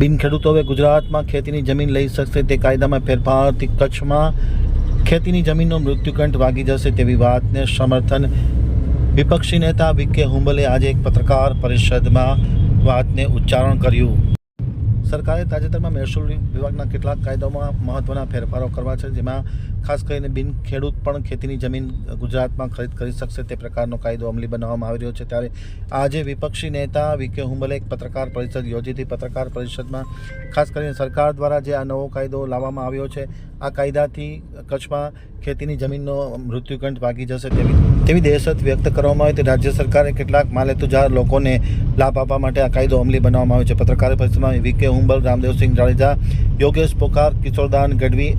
બિન ખેડૂતો હવે ગુજરાતમાં ખેતીની જમીન લઈ શકશે તે કાયદામાં ફેરફારથી કચ્છમાં ખેતીની જમીનનો મૃત્યુકંઠ વાગી જશે તેવી વાતને સમર્થન વિપક્ષી નેતા વિકે હુંબલે આજે એક પત્રકાર પરિષદમાં વાતને ઉચ્ચારણ કર્યું. સરકારે તાજેતરમાં મહેસૂલ વિભાગના કેટલાક કાયદાઓમાં મહત્ત્વના ફેરફારો કરવા છે, જેમાં ખાસ કરીને બિન ખેડૂત પણ ખેતીની જમીન ગુજરાતમાં ખરીદ કરી શકશે તે પ્રકારનો કાયદો અમલી બનાવવામાં આવી રહ્યો છે. ત્યારે આજે વિપક્ષી નેતા વિકે હુંબલે એક પત્રકાર પરિષદ યોજી હતી. પત્રકાર પરિષદમાં ખાસ કરીને સરકાર દ્વારા જે આ નવો કાયદો લાવવામાં આવ્યો છે આ કાયદાથી કચ્છમાં ખેતીની જમીનનો મૃત્યુકંઠ ભાગી જશે તેવી તેવી દહેશત વ્યક્ત કરવામાં આવી. હતી રાજ્ય સરકારે કેટલાક માલેતુજાર લોકોને લાભ આપવા માટે આ કાયદો અમલી બનાવવામાં આવ્યો છે. પત્રકાર પરિષદમાં વીકે હુંબલ રામદેવસિંહ જાડેજા, યોગેશ પોકાર, કિશોરદાન ગઢવી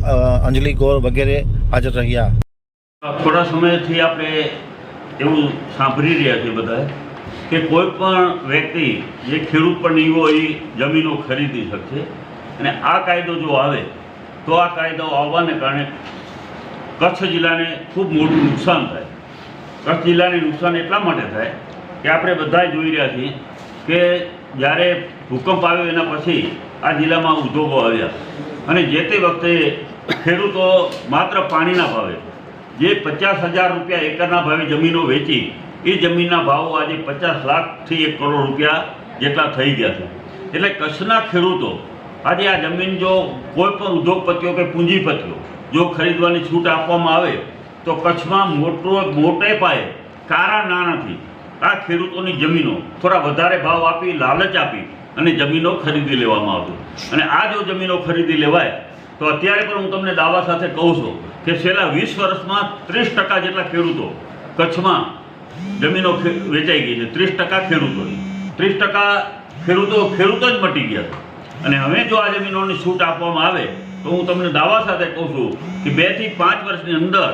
અંજલિ ગોર વગેરે હાજર રહ્યા. થોડા સમયથી આપણે એવું સાંભળી રહ્યા છીએ બધા કે કોઈ પણ વ્યક્તિ જે ખેડૂત પર નહીં હોય જમીનો ખરીદી શકશે. અને આ કાયદો જો આવે તો આ કાયદો આવવાને કારણે કચ્છ જિલ્લાને ખૂબ મોટું નુકસાન થાય. કચ્છ જિલ્લાને નુકસાન એટલા માટે થાય કે આપણે બધા જોઈ રહ્યા છીએ કે જ્યારે ભૂકંપ આવ્યો એના પછી આ જિલ્લામાં ઉદ્યોગો આવ્યા. અને જે તે વખતે ખેડૂતો માત્ર પાણીના ભાવે, જે પચાસ હજાર રૂપિયા એકરના ભાવે જમીનો વેચી, એ જમીનના ભાવો આજે પચાસ લાખથી એક કરોડ રૂપિયા જેટલા થઈ ગયા છે. એટલે કચ્છના ખેડૂતો આજે આ જમીન જો કોઈ પણ ઉદ્યોગપતિઓ કે પૂંજીપતિઓ જો ખરીદવાની છૂટ આપવામાં આવે, તો કચ્છમાં મોટો મોટે પાયે કારા નાણાંથી આ ખેડૂતોની જમીનો થોડા વધારે ભાવ આપી, લાલચ આપી અને જમીનો ખરીદી લેવામાં આવતી અને આ જો જમીનો ખરીદી લેવાય, તો અત્યારે પણ હું તમને દાવા સાથે કહું છું કે છેલ્લા વીસ વર્ષમાં ત્રીસ ટકા જેટલા ખેડૂતો કચ્છમાં જમીનો વેચાઈ ગઈ છે. ત્રીસ ટકા ખેડૂતોની. ત્રીસ ટકા ખેડૂતો ખેડૂતો જ મટી ગયા છે. અને હવે જો આ જમીનોની છૂટ આપવામાં આવે, તો હું તમને દાવા સાથે કહું છું કે બેથી પાંચ વર્ષની અંદર